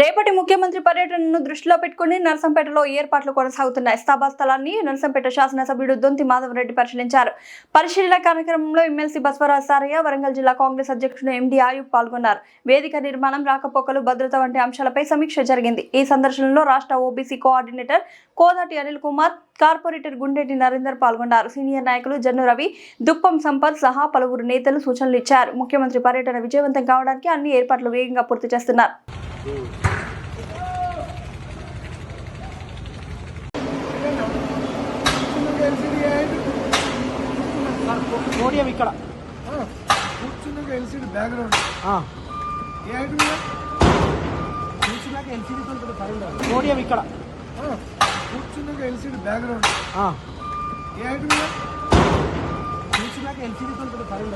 రేపటి ముఖ్యమంత్రి పర్యటనను దృష్టిలో పెట్టుకుని నర్సంపేటలో ఏర్పాట్లు కొనసాగుతున్నాయి ఇస్తాబా స్థలాన్ని నర్సంపేట శాసనసభ్యుడు దొంతి మాధవరెడ్డి పరిశీలించారు. పరిశీలన కార్యక్రమంలో ఎమ్మెల్సీ బస్వరాజ్ సారయ్య వరంగల్ జిల్లా కాంగ్రెస్ అధ్యక్షుడు ఎండి ఆయుబ్ పాల్గొన్నారు. వేదిక నిర్మాణం రాకపోకలు భద్రత వంటి అంశాలపై సమీక్ష జరిగింది. ఈ సందర్శనలో రాష్ట్ర OBC coordinator Kodati Anil Kumar corporator Gundeti Narender పాల్గొన్నారు. సీనియర్ నాయకులు జన్ను రవి దుప్పం సంపత్ సహా పలువురు నేతలు సూచనలు ఇచ్చారు. ముఖ్యమంత్రి పర్యటన విజయవంతం కావడానికి అన్ని ఏర్పాట్లు వేగంగా పూర్తి చేస్తున్నారు. పోడియం ఇక్కడ కూర్చున్నాక ఎల్సీడీ బ్యాక్గ్రౌండ్ ఆ, ఏ హైట్ మీద కూర్చున్నాక ఎల్సీడీ కొంచెం సరైన పోడియం ఇక్కడ కూర్చున్నాక ఎల్సీడీ బ్యాక్గ్రౌండ్ ఆ, ఏ హైట్ మీద కూర్చున్నాక ఎల్సీడీ కొంచెం సరైన